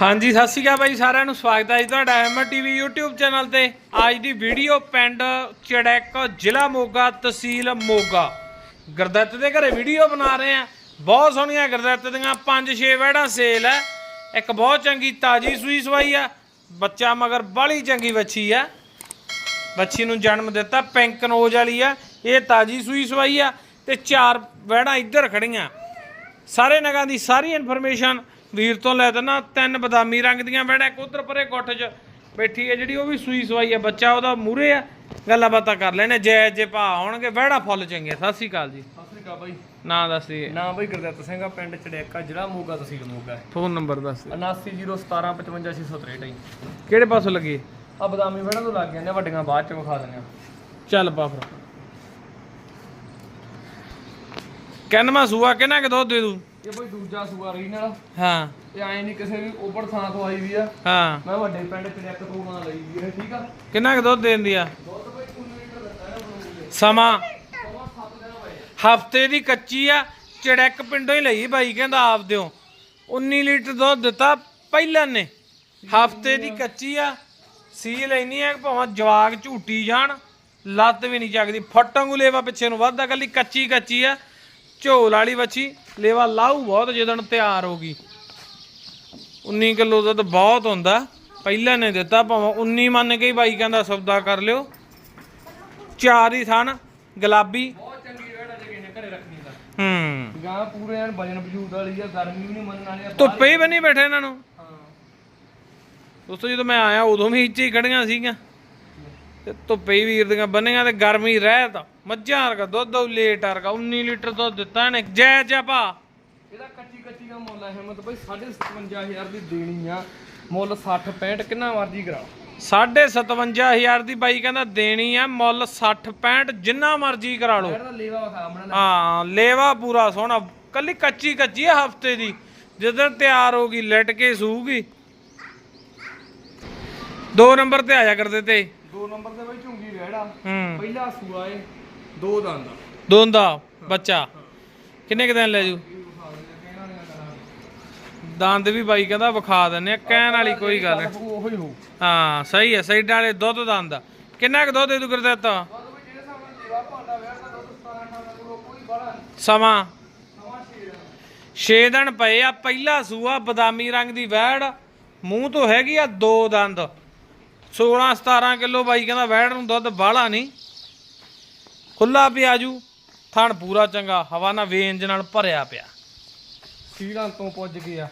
ਹਾਂਜੀ, ਸਤਿ ਸ਼੍ਰੀ ਅਕਾਲ ਬਾਈ ਸਾਰਿਆਂ ਨੂੰ। ਸਵਾਗਤ ਹੈ ਜੀ ਤੁਹਾਡਾ ਐਮਰ ਟੀਵੀ YouTube ਚੈਨਲ ਤੇ। ਅੱਜ ਦੀ ਵੀਡੀਓ ਪਿੰਡ ਚੜੈਕ, ਜ਼ਿਲ੍ਹਾ ਮੋਗਾ, ਤਹਿਸੀਲ ਮੋਗਾ। ਗੁਰਦੱਤ ਦੇ ਘਰੇ ਵੀਡੀਓ ਬਣਾ ਰਹੇ ਆ ਬਹੁਤ ਸੋਹਣੀਆਂ ਗੁਰਦੱਤ ਦੀਆਂ 5-6 ਵੜਾਂ ਸੇਲ ਹੈ। ਇੱਕ ਬਹੁਤ ਚੰਗੀ ਤਾਜੀ ਸੂਈ ਸਵਾਈ ਆ ਬੱਚਾ ਮਗਰ ਬਾਲੀ ਚੰਗੀ ਵੱਛੀ ਆ ਬੱਚੀ ਨੂੰ ਜਨਮ ਦਿੱਤਾ, ਪਿੰਕ ਨੋਜ ਵਾਲੀ ਆ ਇਹ ਤਾਜੀ ਸੂਈ ਸਵਾਈ ਆ ਤੇ ਚਾਰ ਵੜਾਂ ਇੱਧਰ ਖੜੀਆਂ ਸਾਰੇ ਨਗਾਂ ਦੀ ਸਾਰੀ ਇਨਫੋਰਮੇਸ਼ਨ ਵੀਰ ਤੋਂ ਲੈ ਦੇਣਾ ਤਿੰਨ ਬਦਾਮੀ ਰੰਗ ਦੀਆਂ ਬੈਣਾ ਉਧਰ ਪਰੇ ਗੁੱਠ 'ਚ ਬੈਠੀ ਹੈ ਜਿਹੜੀ ਉਹ ਵੀ ਸੂਈ ਸਵਾਈ ਹੈ ਬੱਚਾ ਉਹਦਾ ਮੂਰੇ ਆ। ਗੱਲਾਂ ਬਾਤਾਂ ਕਰ ਲੈਣੇ ਜੈ ਜੇ ਭਾ ਆਉਣਗੇ ਬਹਿੜਾ ਫੁੱਲ ਚੰਗੇ ਸਤਿ ਸ੍ਰੀ ਅਕਾਲ ਜੀ। ਸਤਿ ਸ੍ਰੀ ਅਕਾਲ ਬਾਈ। ਨਾਂ ਦੱਸ ਦੇ। ਨਾਮ ਬਾਈ ਗੁਰਦਿੱਤ ਸਿੰਘ ਆ ਪਿੰਡ ਚੜੇਕਾ ਜ਼ਿਲ੍ਹਾ ਮੋਗਾ ਤਹਿਸੀਲ ਮੋਗਾ। ਫੋਨ ਨੰਬਰ ਦੱਸ ਦੇ। 7901755663 ਕਿਹੜੇ ਪਾਸੋਂ ਲੱਗੇ? ਆ ਬਦਾਮੀ ਵੜਾਂ ਤੋਂ ਲੱਗ ਜਾਂਦੇ ਆ, ਵੱਡੀਆਂ ਬਾਅਦ ਚ ਵਿਖਾ ਦਿੰਦੇ ਆ। ਚੱਲ ਪਾ ਫਿਰ। ਕਹਿੰਦਾ ਸੂਆ ਕਿੰਨਾ ਕਿ ਦੁੱਧ ਦੇ ਦੂ? ਇਹ ਬਾਈ ਦੂਜਾ ਸੂਆ ਰਹੀ ਨਾਲ ਹਾਂ। ਇਹ ਐ ਨਹੀਂ ਕਿਸੇ ਵੀ ਓਪਰ ਥਾਂ ਤੋਂ ਆਈ ਵੀ ਆ। ਹਾਂ। ਮੈਂ ਵੱਡੇ ਪਿੰਡ ਚੜੇਕ ਤੋਂ ਮਾਂ ਲਈ ਵੀ ਇਹ ਠੀਕ ਆ? ਕਿੰਨਾ ਕਿ ਦੁੱਧ ਦੇਂਦੀ ਆ? ਦੁੱਧ ਬਾਈ 19 ਲੀਟਰ ਨਾ ਬਣਾਉਂਦੇ ਸਮਾਂ। ਸਵਾ 7 ਦਿਨ ਹੋਏ ਹਫ਼ਤੇ ਦੀ ਕੱਚੀ ਆ ਚੜੈਕ ਪਿੰਡੋਂ ਹੀ ਲਈ ਬਾਈ ਕਹਿੰਦਾ ਆਪ ਦਿਓ। 19 ਲੀਟਰ ਦੁੱਧ ਦਿੱਤਾ ਪਹਿਲਾਂ ਨੇ। ਹਫ਼ਤੇ ਦੀ ਕੱਚੀ ਆ ਸੀ ਲੈਣੀ ਆ ਭਾਵੇਂ ਜਵਾਗ ਝੂਟੀ ਜਾਣ ਲੱਤ ਵੀ ਨਹੀਂ ਚੱਕਦੀ। ਫਟਾਂਗੂ ਲੇਵਾ ਪਿੱਛੇ ਨੂੰ ਵੱਧਦਾ ਕੱਲੀ ਕੱਚੀ ਕੱਚੀ ਆ ਝੋਲ ਵਾਲੀ ਵੱਛੀ। ਲੇਵਾ ਲਾਊ ਬਹੁਤ ਜਦੋਂ ਤਿਆਰ ਹੋ ਗਈ। 19 ਕਿਲੋ ਦੁੱਧ ਬਹੁਤ ਹੁੰਦਾ। ਪਹਿਲਾਂ ਨੇ ਦਿੱਤਾ ਭਾਵੇਂ 19 ਮੰਨ ਕੇ ਹੀ ਬਾਈ ਕਹਿੰਦਾ ਸੌਦਾ ਕਰ ਲਿਓ। ਚਾਰ ਹੀ ਥਣ ਗੁਲਾਬੀ। ਬਹੁਤ ਚੰਗੀ ਵੇੜ ਆ ਜੇ ਕਿਸੇ ਨੇ ਘਰੇ ਰੱਖਣੀ ਦਾ ਹੂੰ। ਗਾਂ ਪੂਰੇ ਐਨ ਵਜਨ ਵਜੂਦ ਵਾਲੀ ਆ ਗਰਮੀ ਵੀ ਨਹੀਂ ਮੰਨਣ ਵਾਲੀ ਆ ਧੁੱਪੇ ਹੀ ਬਣੀ ਬੈਠੇ ਇਹਨਾਂ ਨੂੰ। ਹਾਂ। ਦੋਸਤੋ ਜਦੋਂ ਮੈਂ ਆਇਆ ਉਦੋਂ ਵੀ ਇੱਥੇ ਹੀ ਖੜੀਆਂ ਸੀਗੀਆਂ। ਤੇ ਧੁੱਪੇ ਵੀਰ ਦੀਆਂ ਬੰਨੀਆਂ ਤੇ ਗਰਮੀ ਰਹਿਤ। ਮੱਝਾਂ ਵਰਗਾ ਦੁੱਧ ਉਹ ਲੇਟ ਵਰਗਾ 19 ਲੀਟਰ ਦੁੱਧ ਦਿੱਤਾ ਇਹਨੇ। ਜੈ ਜੈ ਭਾ। ਇਹਦਾ ਕੱਚੀ ਕੱਚੀ ਦਾ ਮੁੱਲ ਹੈ ਹਿੰਮਤ ਬਈ 57500 ਦੀ ਦੇਣੀ ਆ। ਮੁੱਲ 60 65 ਕਿੰਨਾ ਮਰਜ਼ੀ ਕਰਾ ਲਓ। 57000 ਦੀ ਬਾਈ ਕਹਿੰਦਾ ਦੇਣੀ ਆ ਮੁੱਲ 60 65 ਜਿੰਨਾ ਮਰਜ਼ੀ ਕਰਾ ਲਓ। ਲੇਵਾ ਆਪਣਾ ਹਾਂ ਲੇਵਾ ਪੂਰਾ ਸੋਹਣਾ। ਕੱਲੀ ਕੱਚੀ ਕੱਚੀ ਆ ਹਫ਼ਤੇ ਦੀ। ਜਦੋਂ ਤਿਆਰ ਹੋ ਗਈ ਲਿਟ ਕੇ ਸੂਗੀ ਦੋ ਨੰਬਰ ਤੇ ਆਇਆ ਕਰਦੇ ਤੇ। ਦੋ ਨੰਬਰ ਤੇ ਬਈ ਝੁੰਗੀ ਹੂੰ। ਪਹਿਲਾ ਸੂਆ ਏ ਦੋ ਦੰਦ ਆ। ਦੋਂਦਾ ਬੱਚਾ। ਕਿੰਨੇ ਕੁ ਦਿਨ ਲੈ ਜੂ? ਦਿੰਦੇ ਵੀ ਬਾਈ ਕਹਿੰਦਾ ਵਿਖਾ ਦਿੰਨੇ ਆ ਕਹਿਣ ਵਾਲੀ ਕੋਈ ਗੱਲ ਨਹੀਂ। ਉਹ ਉਹੀ ਹੋ ਹਾਂ ਸਹੀ ਹੈ ਸਾਈਡ ਵਾਲੇ ਦੁੱਧ ਦੰਦ। ਕਿੰਨਾ ਕੁ ਦੁੱਧ ਦੇ ਦੂ ਤਾ ਬਾਦ ਬਈ ਜਿਹੜੇ ਹਿਸਾਬ ਨਾਲ ਲੇਵਾ ਭਾਂਡਾ ਵਿਆਹ ਦਾ ਦੁੱਧ 17 18 ਕਿਲੋ ਕੋਈ ਬੜਾ ਨਹੀਂ ਸਮਾਂ? ਛੇ 6 ਦਾ ਦਿਨ ਪਏ ਆ ਪਹਿਲਾ ਸੂਆ ਬਦਾਮੀ ਰੰਗ ਦੀ ਵੈੜ। ਮੂੰਹ ਤੋਂ ਹੈਗੀ ਆ ਦੋ ਦੰਦ। 16 17 ਕਿਲੋ ਬਾਈ ਕਹਿੰਦਾ ਵੈੜ ਨੂੰ ਦੁੱਧ ਬਾਹਲਾ ਨਹੀਂ। ਖੁੱਲਾ ਪਿਆਜੂ ਥਣ ਪੂਰਾ ਚੰਗਾ ਹਵਾ ਨਾਲ ਵੇਂਜ ਨਾਲ ਭਰਿਆ ਪਿਆ। ਸੀੜਾਂ ਤੋਂ ਪੁੱਜ ਗਿਆ।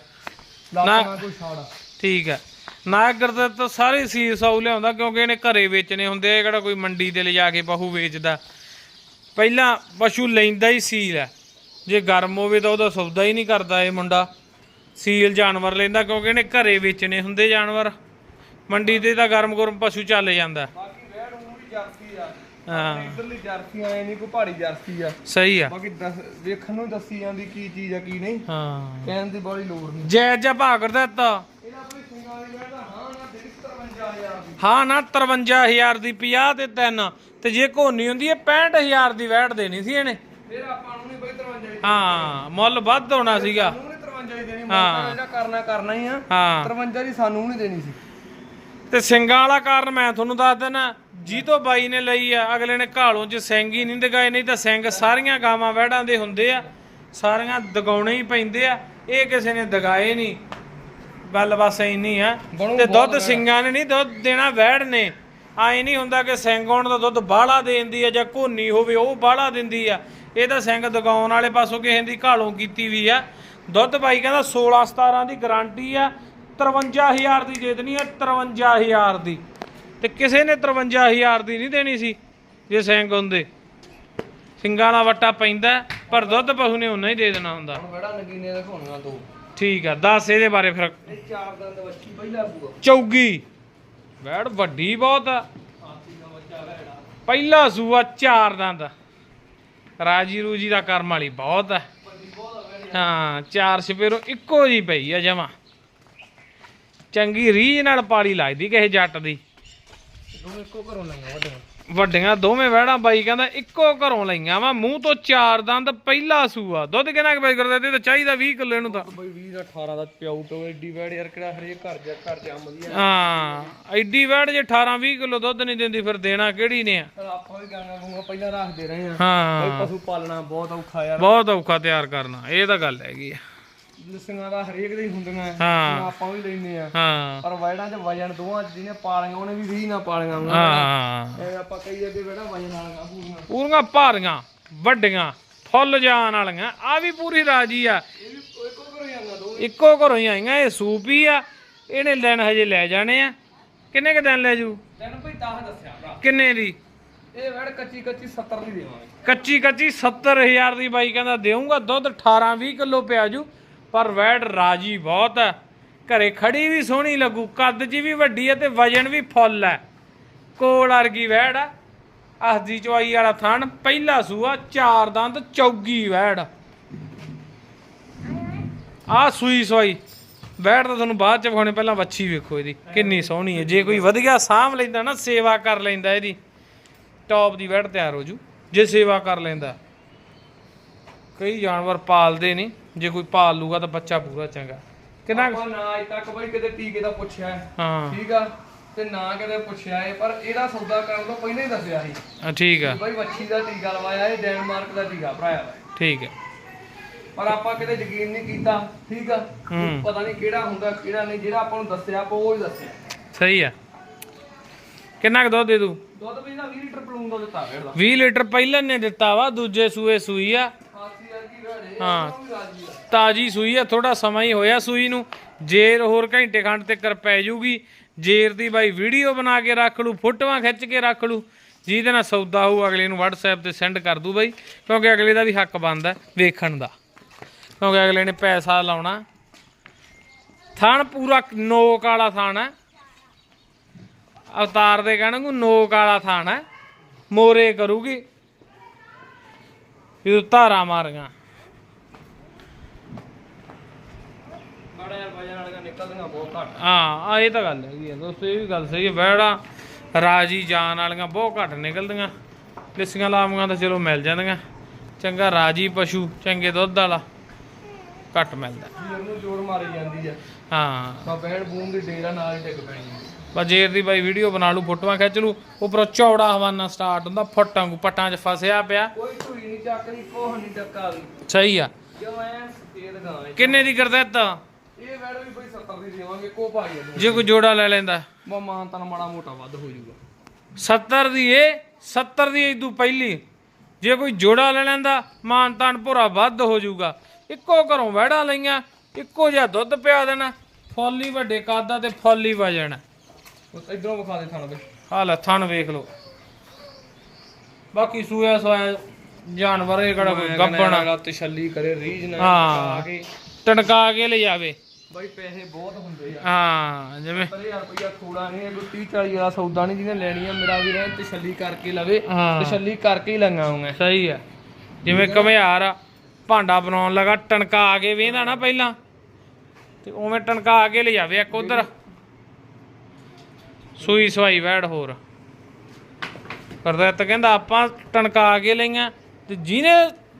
ਲੱਤ ਕੋਈ ਛਾੜ। ਠੀਕ ਹੈ। ਨਾਗਰ ਦਾ ਤਾਂ ਸਾਰੇ ਸੀ ਸੌ ਲਿਆਉਂਦਾ ਕਿਉਂਕਿ ਇਹਨੇ ਘਰੇ ਵੇਚਣੇ ਹੁੰਦੇ ਆ ਕਿਹੜਾ ਕੋਈ ਮੰਡੀ ਤੇ ਲਿਜਾ ਕੇ ਬਹੂ ਵੇਚਦਾ। ਪਹਿਲਾਂ ਪਸ਼ੂ ਲੈਂਦਾ ਹੀ ਸੀਲ ਹੈ। ਜੇ ਗਰਮ ਹੋਵੇ ਤਾਂ ਉਹਦਾ ਸੌਦਾ ਹੀ ਨਹੀਂ ਕਰਦਾ ਇਹ ਮੁੰਡਾ। ਸੀਲ ਜਾਨਵਰ ਲੈਂਦਾ ਕਿਉਂਕਿ ਇਹਨੇ ਘਰੇ ਵੇਚਣੇ ਹੁੰਦੇ ਜਾਨਵਰ। ਮੰਡੀ ਤੇ ਤਾਂ ਗਰਮ ਗਰਮ ਪਸ਼ੂ ਚੱਲ ਜਾਂਦਾ। ਬਾਕੀ ਵੈੜ ਉਹ ਵੀ ਜਰਸੀ ਆ। ਹਾਂ। ਇਧਰਲੀ ਜਰਸੀ ਆਏ ਨਹੀਂ ਕੋਈ ਪਹਾੜੀ ਜਰਸੀ ਆ। ਸਹੀ ਆ। ਬਾਕੀ ਦੱਸ- ਵੇਖਣ ਨੂੰ ਦੱਸੀ ਜਾਂਦੀ ਕੀ ਚੀਜ਼ ਆ ਕੀ ਨਹੀਂ। ਹਾਂ। ਕਹਿਣ ਦੀ ਬੜੀ ਲੋੜ ਨਹੀਂ। ਜੈ ਜੈ ਇਹਦਾ ਕੋਈ ਸਿੰਗਾਲੀ ਵੈੜ ਦਾ ਹਾਂ ਨਾ ਦੇ 53000 ਦੀ। ਹਾਂ ਨਾ 53000 ਦੀ 50 ਤੇ 3 ਤੇ ਜੇ ਘੋਨੀ ਹੁੰਦੀ ਹੈ 65000 ਦੀ ਵੈਟ ਦੇਣੀ ਸੀ ਇਹਨੇ। ਫਿਰ ਆਪਾਂ ਨੂੰ ਨਹੀਂ ਬਈ 53 ਦੀ ਹਾਂ ਮੁੱਲ ਵੱਧ ਹੋਣਾ ਸੀਗਾ। ਸਾਨੂੰ ਨਹੀਂ 53 ਦੀ ਦੇਣੀ ਹਾਂ। ਜਿਹੜਾ ਕਰਨਾ ਕਰਨਾ ਹੀ ਆ। ਹਾਂ। 53 ਦੀ ਸਾਨੂੰ ਨਹੀਂ ਦੇਣੀ ਸੀ। ਤੇ ਸਿੰਘਾਂ ਵਾਲਾ ਕਾਰਨ ਮੈਂ ਤੁਹਾਨੂੰ ਦੱਸ ਦੇਣਾ ਜੀ ਤੋਂ ਬਾਈ ਨੇ ਲਈ ਆ ਅਗਲੇ ਨੇ ਘਾਲੋਂ 'ਚ ਸਿੰਘ ਹੀ ਨਹੀਂ ਦਗਾਏ ਨਹੀਂ ਤਾਂ ਸਿੰਘ ਸਾਰੀਆਂ ਗਾਵਾਂ ਵਹਿੜਾਂ ਦੇ ਹੁੰਦੇ ਆ ਸਾਰੀਆਂ ਦਗਾਉਣੇ ਹੀ ਪੈਂਦੇ ਆ ਇਹ ਕਿਸੇ ਨੇ ਦਗਾਏ ਨਹੀਂ ਗੱਲ ਬਸ ਇੰਨੀ ਆ। ਤੇ ਦੁੱਧ ਸਿੰਘਾਂ ਨੇ ਨਹੀਂ ਦੁੱਧ ਦੇਣਾ ਵਹਿੜ ਨੇ ਆਏ ਨਹੀਂ ਹੁੰਦਾ ਕਿ ਸਿੰਘ ਆਉਣ ਦਾ ਦੁੱਧ ਬਾਹਲਾ ਦੇਂਦੀ ਆ ਜਾਂ ਘੋਨੀ ਹੋਵੇ ਉਹ ਬਾਹਲਾ ਦਿੰਦੀ ਆ। ਇਹ ਤਾਂ ਸਿੰਘ ਦਗਾਉਣ ਵਾਲੇ ਪਾਸੋਂ ਕਿਸੇ ਦੀ ਘਾਲੋਂ ਕੀਤੀ ਵੀ ਆ। ਦੁੱਧ ਬਾਈ ਕਹਿੰਦਾ 16 17 ਦੀ ਗਾਰੰਟੀ ਆ 53000 ਦੀ ਦੇ ਦੇਣੀ ਆ 53000 ਦੀ। ਤੇ ਕਿਸੇ ਨੇ 53000 ਦੀ ਨਹੀਂ ਦੇਣੀ ਸੀ ਜੇ ਸਿੰਘ ਹੁੰਦੇ। ਸਿੰਘਾਂ ਵਾਲਾ ਵੱਟਾ ਪੈਂਦਾ ਪਰ ਦੁੱਧ ਪਸ਼ੂ ਨੇ ਉਹਨਾਂ ਹੀ ਦੇ ਦੇਣਾ ਹੁੰਦਾ। ਹੁਣ ਨਗੀਨੇ ਦੋ। ਠੀਕ ਆ ਦੱਸ ਇਹਦੇ ਬਾਰੇ ਫਿਰ। ਇਹ ਚਾਰ ਦੰਦ ਵੱਛੀ ਪਹਿਲਾ ਸੂਆ। ਚੌਗੀ। ਵੈੜ ਵੱਡੀ ਬਹੁਤ ਆ। ਦਾ ਪਹਿਲਾ ਸੂਆ ਚਾਰ ਦੰਦ ਰਾਜੀ ਰੂਜੀ ਦਾ ਕਰਮ ਵਾਲੀ ਬਹੁਤ ਆ। ਹਾਂ ਚਾਰ ਸਪੇਰੋ ਇੱਕੋ ਜੀ ਪਈ ਆ ਜਮਾ। ਚੰਗੀ ਰੀਝ ਨਾਲ ਪਾਲੀ ਲੱਗਦੀ ਕਿਸੇ ਜੱਟ ਦੀ। ਦੋਵੇਂ ਇੱਕੋ ਘਰੋਂ ਲੰਗਾ ਵੱਡੇ ਵੱਡੀਆਂ ਦੋਵੇਂ ਵਹਿੜਾਂ ਬਾਈ ਕਹਿੰਦਾ ਇੱਕੋ ਘਰੋਂ ਲਈਆਂ ਵਾ ਮੂੰਹ ਤੋਂ ਚਾਰ ਦੰਦ ਪਹਿਲਾ ਸੂਆ। ਦੁੱਧ ਕਿੰਨਾ ਕੁ ਬਾਈ ਕਰਦੇ ਤੇ ਚਾਹੀਦਾ 20 ਕਿਲੋ ਇਹਨੂੰ ਤਾਂ। ਬਈ 20 ਦਾ 18 ਦਾ ਪਿਆਉ ਪਿਓ ਐਡੀ ਵੈੜ ਯਾਰ ਕਿਹੜਾ ਹਰੇਕ ਘਰ ਜਾ ਘਰ ਜਾ ਵਧੀਆ ਹਾਂ ਐਡੀ ਵਹਿੜ ਜੇ 18 20 ਕਿਲੋ ਦੁੱਧ ਨਹੀਂ ਦਿੰਦੀ ਫਿਰ ਦੇਣਾ ਕਿਹੜੀ ਨੇ ਆ? ਆਪਾਂ ਵੀ ਗਾਂਗਾ ਗੂੰਗਾ ਪਹਿਲਾਂ ਰੱਖਦੇ ਰਹੇ ਆ। ਹਾਂ। ਪਸ਼ੂ ਪਾਲਣਾ ਬਹੁਤ ਔਖਾ ਯਾਰ। ਬਹੁਤ ਔਖਾ ਤਿਆਰ ਕਰਨਾ ਇਹ ਤਾਂ ਗੱਲ ਹੈਗੀ ਆ। ਲਿਸੀਆਂ ਦਾ ਹਰੇਕ ਦੇ ਹੀ ਹੁੰਦੀਆਂ ਹਾਂ। ਆਪਾਂ ਵੀ ਲੈਨੇ ਆ। ਹਾਂ। ਪਰ ਵੈੜਾਂ 'ਚ ਵਜਨ ਦੋਵਾਂ 'ਚ ਜਿਹਨੇ ਪਾਲੀਆਂ ਉਹਨੇ ਵੀ 20 ਨਾ ਪਾਲੀਆਂ ਹੋਣਗੀਆਂ। ਹਾਂ ਐਵੇਂ ਆਪਾਂ ਕਈ ਅੱਗੇ ਵੈੜਾਂ ਵਜਨ ਵਾਲੀਆਂ ਪੂਰੀਆਂ। ਪੂਰੀਆਂ ਭਾਰੀਆਂ ਵੱਡੀਆਂ ਫੁੱਲ ਜਾਨ ਵਾਲੀਆਂ। ਆ ਵੀ ਪੂਰੀ ਰਾਜੀ ਆ। ਇਹ ਵੀ ਇੱਕੋ ਘਰੋਂ ਜਾਂਗਾ ਦੋ। ਇੱਕੋ ਘਰੋਂ ਹੀ ਆਈਆਂ ਇਹ ਸੂਪੀ ਆ। ਇਹਨੇ ਦਿਨ ਹਜੇ ਲੈ ਜਾਣੇ ਆ। ਕਿੰਨੇ ਕ ਦਿਨ ਲੈ ਜੂ? ਤੈਨੂੰ ਭਈ 10 ਦੱਸਿਆ ਭਰਾ। ਕਿੰਨੇ ਦੀ? ਇਹ ਵੈੜ ਕੱਚੀ ਕੱਚੀ 70 ਦੀ ਦੇਵਾਂਗੇ। ਕੱਚੀ ਕੱਚੀ 70000 ਦੀ ਬਾਈ ਕਹਿੰਦਾ ਦੇਊਂਗਾ। ਦੁੱਧ 18 20 ਕਿਲੋ ਪਿਆ ਜੂ। ਪਰ ਵੈੜ ਰਾਜੀ ਬਹੁਤ ਹੈ। ਘਰੇ ਖੜੀ ਵੀ ਸੋਹਣੀ ਲੱਗੂ, ਕੱਦ 'ਚ ਵੀ ਵੱਡੀ ਹੈ ਤੇ ਵਜਨ ਵੀ ਫੁੱਲ ਹੈ। ਕੋਲ ਵਰਗੀ ਵੈੜ ਆ ਹਸਦੀ ਚਵਾਈ ਵਾਲਾ ਥਣ, ਪਹਿਲਾ ਸੂਆ, ਚਾਰ ਦੰਦ, ਚੌਗੀ ਵੈੜ। ਆ ਸੂਈ ਸਵਾਈ। ਵੈੜ ਤਾਂ ਤੁਹਾਨੂੰ ਬਾਅਦ ਚ ਵਿਖਾਉਣੇ, ਪਹਿਲਾਂ ਵੱਛੀ ਵੇਖੋ ਇਹਦੀ, ਕਿੰਨੀ ਸੋਹਣੀ ਹੈ। ਜੇ ਕੋਈ ਵਧੀਆ ਸਾਂਭ ਲੈਂਦਾ ਨਾ, ਸੇਵਾ ਕਰ ਲੈਂਦਾ ਇਹਦੀ। ਟੌਪ ਦੀ ਵੈੜ ਤਿਆਰ ਹੋ ਜੂ, ਜੇ ਸੇਵਾ ਕਰ ਲੈਂਦਾ। ਕਈ ਜਾਨਵਰ ਪਾਲਦੇ ਨਹੀਂ। ਜੇ ਕੋਈ ਪਾਲ ਲੂਗਾ ਤਾਂ ਬੱਚਾ ਪੂਰਾ ਚੰਗਾ। ਕਿੰਨਾ ਆਪਾਂ ਨਾ ਅਜ ਤੱਕ ਬਈ ਕਿਤੇ ਟੀਕੇ ਦਾ ਪੁੱਛਿਆ ਹੈ। ਹਾਂ। ਠੀਕ ਆ? ਤੇ ਨਾ ਕਦੇ ਪੁੱਛਿਆ ਹੈ ਪਰ ਇਹਦਾ ਸੌਦਾ ਕਰਨ ਤੋਂ ਪਹਿਲਾਂ ਹੀ ਦੱਸਿਆ ਸੀ। ਹਾਂ, ਠੀਕ ਆ। ਬਈ ਵੱਛੀ ਦਾ ਟੀਕਾ ਲਵਾਇਆ ਇਹ ਡੈਨਮਾਰਕ ਦਾ ਟੀਕਾ ਭਰਾਇਆ ਵਾ ਠੀਕ ਹੈ ਪਰ ਆਪਾਂ ਕਿਤੇ ਯਕੀਨ ਨਹੀਂ ਕੀਤਾ ਠੀਕ ਆ? ਹੂੰ। ਪਤਾ ਨਹੀਂ ਕਿਹੜਾ ਹੁੰਦਾ ਕਿਹੜਾ ਨਹੀਂ ਜਿਹੜਾ ਆਪਾਂ ਨੂੰ ਦੱਸਿਆ ਆਪਾਂ ਉਹ ਹੀ ਦੱਸਿਆ। ਸਹੀ ਆ। ਕਿੰਨਾ ਕੁ ਦੁੱਧ ਦੇ ਦੂ? ਦੁੱਧ ਵੀ ਨਾ 20 ਲੀਟਰ ਪਲੂਨ ਦਾ ਦਿੱਤਾ ਵੇੜ ਦਾ 20 ਲੀਟਰ ਪਹਿਲਾਂ ਨੇ ਦਿੱਤਾ ਵਾ ਦੂਜੇ ਸੂਏ ਸੂਈ ਆ। ਹਾਂ। ਤਾਜੀ ਸੂਈ ਆ ਥੋੜਾ ਸਮਾਂ ਹੀ ਹੋਇਆ ਸੂਈ ਨੂੰ। ਜੇਰ ਹੋਰ ਘੰਟੇ ਖੰਡ ਤੇ ਕਰ ਪੈ ਜੂਗੀ। ਜੇਰ ਦੀ ਬਾਈ ਵੀਡੀਓ ਬਣਾ ਕੇ ਰੱਖ ਲੂ, ਫੋਟੋਆਂ ਖਿੱਚ ਕੇ ਰੱਖ ਲੂ। ਜਿਹਦੇ ਨਾਲ ਸੌਦਾ ਹੋਊ, ਅਗਲੇ ਨੂੰ WhatsApp ਤੇ ਸੈਂਡ ਕਰ ਦੂ ਬਾਈ। ਕਿਉਂਕਿ ਅਗਲੇ ਦਾ ਵੀ ਹੱਕ ਬਣਦਾ ਵੇਖਣ ਦਾ। ਕਿਉਂਕਿ ਅਗਲੇ ਨੇ ਪੈਸਾ ਲਾਉਣਾ। ਥਣ ਪੂਰਾ ਨੋਕ ਵਾਲਾ ਥਣ ਹੈ ਅਵਤਾਰ ਦੇ ਕਹਿਣਗੇ ਨੋਕ ਵਾਲਾ ਥਣ ਹੈ ਮੋਰੇ ਕਰੂਗੀ। ਇਹ ਧਾਰਾ ਮਾਰੀਆਂ ਬੜਾ ਯਾਰ ਵਜਨ ਵਾਲੀਆਂ ਨਿਕਲਦੀਆਂ ਬਹੁਤ ਘੱਟ। ਹਾਂ ਆ ਇਹ ਤਾਂ ਗੱਲ ਹੈਗੀ ਆ ਦੋਸਤੋ ਇਹ ਵੀ ਗੱਲ ਸਹੀ ਹੈ ਬੈੜਾ ਰਾਜੀ ਜਾਨ ਵਾਲੀਆਂ ਬਹੁਤ ਘੱਟ ਨਿਕਲਦੀਆਂ। ਲਿਸੀਆਂ ਲਾਵਾਂਗਾ ਤਾਂ ਚਲੋ ਮਿਲ ਜਾਂਦੀਆਂ। ਚੰਗਾ ਰਾਜੀ ਪਸ਼ੂ ਚੰਗੇ ਦੁੱਧ ਵਾਲਾ ਘੱਟ ਮਿਲਦਾ। ਵੀਰ ਨੂੰ ਜੋੜ ਮਾਰੀ ਜਾਂਦੀ ਆ। ਹਾਂ। ਤਾਂ ਬਹਿਣ ਬੂਨ ਦੀ ਡੇਰਾ ਨਾਲ ਹੀ ਡਿੱਗ ਪੈਣੀ ਆ। ਬਸ ਜੇਰ ਦੀ ਬਾਈ ਵੀਡੀਓ ਬਣਾ ਲੂ ਫੋਟੋਆਂ ਖਿੱਚ ਲੂ ਉੱਪਰੋਂ ਚੌੜਾ ਹਵਾਨਾ ਸਟਾਰਟ ਹੁੰਦਾ ਫੁੱਟਾਂ ਨੂੰ ਪੱਟਾਂ 'ਚ ਫਸਿਆ ਪਿਆ। ਕੋਈ ਢੂਈ ਨਹੀਂ ਚੱਕਦੀ ਕੋਹ ਨਹੀਂ ਟੱਕਾ ਵੀ ਸਹੀ ਆ। ਐ? ਗਾਂ। ਕਿੰਨੇ ਦੀ ਕਰਦੈਤ ਇਹ ਵੈੜ ਵੀ ਬਈ 70 ਦੀ ਦੇਵਾਂਗੇ ਕੋ ਭਾਈ ਇਹਨੂੰ ਜੇ ਕੋਈ ਜੋੜਾ ਲੈ ਲੈਂਦਾ। ਮਾ ਮਾਂ ਤਾਂ ਮਾੜਾ ਮੋਟਾ ਵੱਧ ਹੋ ਜਾਊਗਾ। 70 ਦੀ ਇਹ 70 ਦੀ ਇਦੋਂ ਪਹਿਲੀ। ਜੇ ਕੋਈ ਜੋੜਾ ਲੈ ਲੈਂਦਾ ਮਾਨ ਤਾਨ ਭੋਰਾ ਵੱਧ ਹੋ ਜਾਊਗਾ। ਇੱਕੋ ਘਰੋਂ ਵਹਿੜਾ ਲਈਆਂ ਇੱਕੋ ਜਿਹਾ ਦੁੱਧ ਪਿਆ ਦੇਣਾ। ਫੁੱਲ ਹੀ ਵੱਡੇ ਕਾਦਾ ਤੇ ਫੁੱਲ ਹੀ ਵਜਣ ਇਧਰੋਂ ਵਿਖਾ ਦੇ ਥਣ ਬਈ ਹਾਲ ਥਣ ਵੇਖ ਲਓ। ਬਾਕੀ ਸੂਆ ਸੋਇਆ ਜਾਨਵਰ ਇਹ ਕਿਹੜਾ ਵਾਲਾ ਤਸ਼ੱਲੀ ਕਰੇ ਰੀਜ ਨਾਲ ਹਾਂ। ਆ ਕੇ। ਟਣਕਾ ਕੇ ਲੈ ਜਾਵੇ ਬਈ ਪੈਸੇ ਬਹੁਤ ਹੁੰਦੇ ਆ। ਹਾਂ ਜਿਵੇਂ 70000 ਰੁਪਇਆ ਥੋੜਾ ਨਹੀਂ ਕੋਈ 30 40 ਵਾਲਾ ਸੌਦਾ ਨਹੀਂ ਜਿਹਨੇ ਲੈਣੀ ਆ ਮੇਰਾ ਵੀ ਰਹਿ ਤਸ਼ੱਲੀ ਕਰਕੇ ਲਵੇ ਹਾਂ। ਤਸ਼ੱਲੀ ਕਰਕੇ ਹੀ ਲੰਗਾਉਂਗਾ ਸਹੀ ਆ। ਜਿਵੇਂ ਘਮਿਆਰ ਆ ਭਾਂਡਾ ਬਣਾਉਣ ਲਗਾ ਟਣਕਾ ਕੇ ਵੇਂਦਾ ਨਾ ਪਹਿਲਾਂ ਤੇ ਉਵੇਂ ਟਣਕਾ ਕੇ ਲੈ ਜਾਵੇ ਇੱਕ ਉਧਰ। ਸੂਈ ਸਵਾਈ ਵੈੜ ਹੋਰ। ਕਰਦਾ ਤਾਂ ਕਹਿੰਦਾ ਆਪਾਂ ਟਣਕਾ ਕੇ ਲਈਆਂ ਤੇ ਜਿਹਨੇ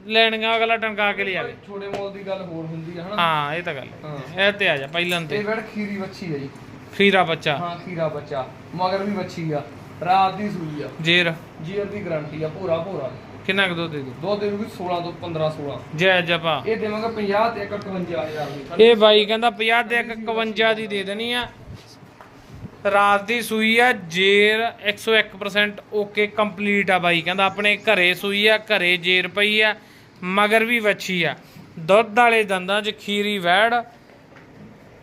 ਲੈਣੀਆਂ ਅਗਲਾ ਟਣਕਾ ਕੇ ਲੈ ਜਾਵੇ ਛੋਟੇ ਮੋਲ ਦੀ ਗੱਲ ਹੋਰ ਹੁੰਦੀ ਆ ਹਨਾ? ਹਾਂ ਇਹ ਤਾਂ ਗੱਲ ਹੈ। ਇਹ ਤੇ ਆ ਜਾ ਪਹਿਲਾਂ ਤੇ। ਇਹ ਵੜ ਖੀਰੀ ਵੱਛੀ ਆ ਜੀ। ਖੀਰਾ ਬੱਚਾ। ਹਾਂ ਖੀਰਾ ਬੱਚਾ। ਮਗਰ ਵੀ ਵੱਛੀ ਆ। ਰਾਤ ਦੀ ਸੂਈ ਆ। ਜੇਰ। ਜੀਰ ਦੀ ਗਾਰੰਟੀ ਆ ਭੋਰਾ ਭੋਰਾ। ਕਿੰਨਾ ਕੁ ਦੁੱਧ ਦੇ ਦੂ? ਦੋ ਵੀ 16 ਤੋਂ 15 16 ਜੈ ਜਪਾ ਇਹ ਦੇਵਾਂਗੇ 50 ਤੇ 51000 ਦੀ। ਇਹ ਬਾਈ ਕਹਿੰਦਾ 50 ਤੇ ਇੱਕ 51 ਦੀ ਦੇ ਦੇਣੀ ਆ। ਰਾਤ ਦੀ ਸੂਈ ਆ ਜੇਰ 101% ਓਕੇ ਕੰਪਲੀਟ ਆ ਬਾਈ। ਕਹਿੰਦਾ ਆਪਣੇ ਘਰੇ ਸੂਈ ਆ ਘਰੇ ਜੇਰ ਪਈ ਆ। ਮਗਰ ਵੀ ਵੱਛੀ ਆ। ਦੁੱਧ ਵਾਲੇ ਦੰਦਾਂ 'ਚ ਖੀਰੀ ਵੈੜ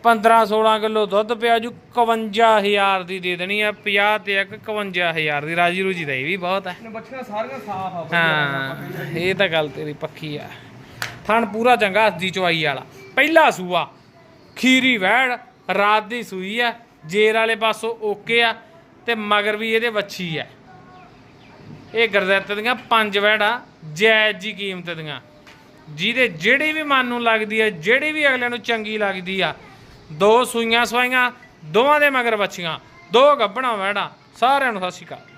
15 16 ਕਿਲੋ ਦੁੱਧ ਪਿਆ ਜੂ 51000 ਦੀ ਦੇ ਦੇਣੀ ਆ 50 ਤੇ ਇੱਕ 51000 ਦੀ। ਰਾਜੀ ਰੂਜੀ ਦਾ ਇਹ ਵੀ ਬਹੁਤ ਹੈ ਇਹਨੇ ਬੱਚੀਆਂ ਸਾਰੀਆਂ ਸਾਫ਼ ਆ ਹਾਂ ਇਹ ਤਾਂ ਗੱਲ ਤੇਰੀ ਪੱਕੀ ਆ। ਥਣ ਪੂਰਾ ਚੰਗਾ ਹੱਸਦੀ ਚਵਾਈ ਵਾਲਾ। ਪਹਿਲਾ ਸੂਆ ਖੀਰੀ ਵੈੜ ਰਾਤ ਦੀ ਸੂਈ ਆ ਜੇਰ ਵਾਲੇ ਪਾਸੋਂ ਓਕੇ ਆ ਤੇ ਮਗਰ ਵੀ ਇਹਦੇ ਵੱਛੀ ਆ। ਇਹ ਗਰਦੱਤ ਦੀਆਂ ਪੰਜ ਵੈੜਾਂ ਜਾਇਜ਼ ਜੀ ਕੀਮਤ ਦੀਆਂ। ਜਿਹਦੇ ਜਿਹੜੀ ਵੀ ਮਨ ਨੂੰ ਲੱਗਦੀ ਹੈ ਜਿਹੜੀ ਵੀ ਅਗਲੇ ਨੂੰ ਚੰਗੀ ਲੱਗਦੀ ਆ, ਦੋ ਸੂਈਆਂ ਸਵਾਈਆਂ, ਦੋਵਾਂ ਦੇ ਮਗਰ ਵੱਛੀਆਂ ਦੋ ਗੱਭਣਾ ਵੈੜਾਂ ਸਾਰਿਆਂ ਨੂੰ ਸਤਿ ਸ਼੍ਰੀ ਅਕਾਲ।